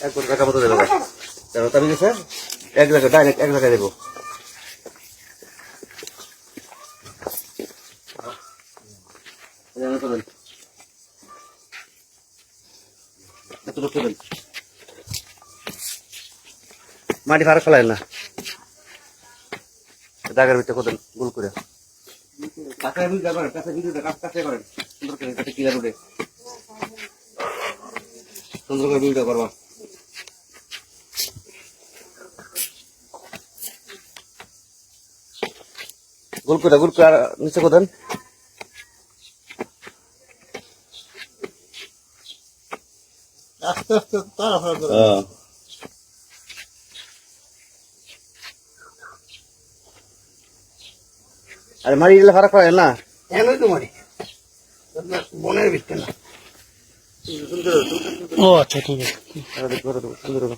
এক টাকা মতো এক জায়গায় ডাইরেক্ট এক জায়গায় দেবো। তোলেন। মাটি ভাড়া ফেলায় না। দাগের ভিতরে কোথায় গোল করে। কাছে করেন। সুন্দর করে কাছে ক্লিয়ার উঠে। সুন্দর করে ভিডিও করবা আর নিচে আস্তে আস্তে করে। আরে মারি গেলে ভাড়া করেন না? এনই তো মারি। বনের ভিতরে না। ও আচ্ছা ঠিক আছে আরে দেখো, দেখো, সুন্দর দেখো।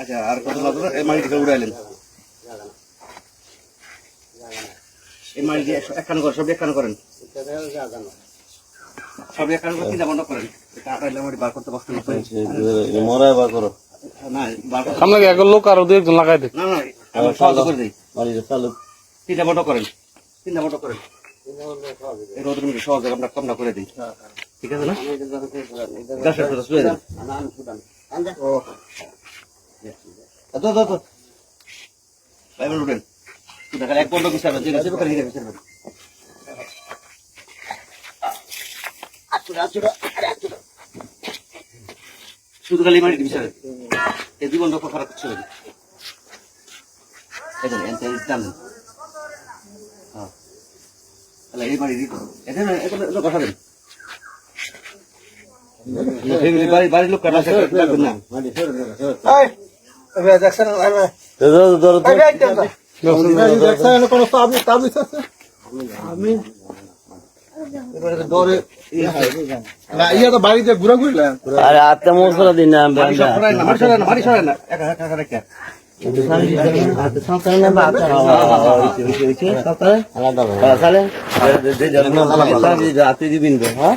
আচ্ছা আর কত লাগবে? এই মাটি থেকে উড়াইলেন এই মাটি দিয়ে একখান করেন সব একখান করেন। সব একখান করে তিনটা বন্ধ করেন। বার করতে কষ্ট বার করো। আপনাকে এক লোক আরও একজন লাগাই দে না না সহজ করে দিই। মারিটা চালু। তিনটা বন্ধ করেন তিনটা বন্ধ করেন। এই রোদের মধ্যে সহজ আমরা কম না করে দিই। ঠিক আছে না? গাছের শুয়ে তো তো উঠেন। এক বন্ধ কিছু হবে যেটা যেটা হিরে কিছু শুধু খালি মাটি দিবি স্যার এই দুই বন্ধ খারাপ কিছু হবে এখন এনতে টান হ্যাঁ। এই বাড়ি দিই এটা না এটা এটা কথা দেন বাড়িতে ঘুরে আরে আত্মা মশলা দিন না আলাদা তাহলে রাতে দিবিন হ্যাঁ?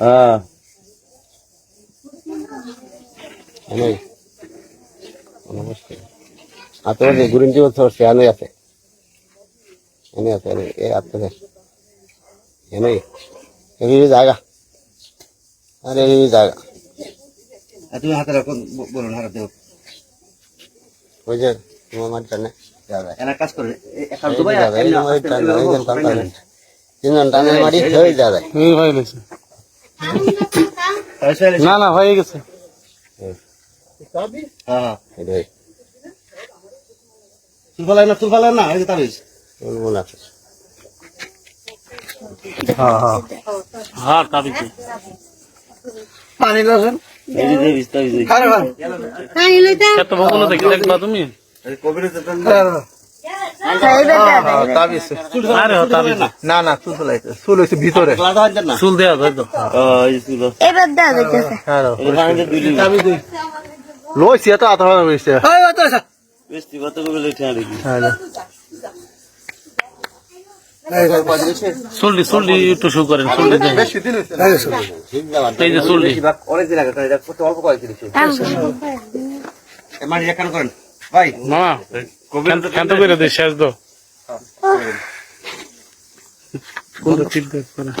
হ্যাঁ। নমস্কার। তোমার যে গুরুঞ্জি বছর সে আনে আছে? এনে আছে এনে এ আপনাদের এনে এই জায়গা। আরে এই জায়গা। তুমি হাতে রাখো বলুন হাতে দেবো ওই যে তোমার কাজ করে। দুবাই টান টান টান তিনজন টানের মারি হয়ে যাবে। এই হয়ে গেছে। না না হয়ে গেছে। হ্যাঁ। না না এই তাবিজ। আছে হ্যাঁ পানি এই যে তাবিজ কত দেখি দেখবা তুমি? এই কবিরের না না চুল ফেলাইছে চুল হয়েছে ভিতরে চুল। এবার দেওয়া যাইতেছে হ্যাঁ। লইছি এত বেশি একটু শু করেন চুলটি দেন বেশি দিন হয়েছে এই যে চুলটি বেশিরভাগ আগে অল্প মাটি করেন ভাই মামা কেন করে দে শেষ দো কোনটা চিন্তা করে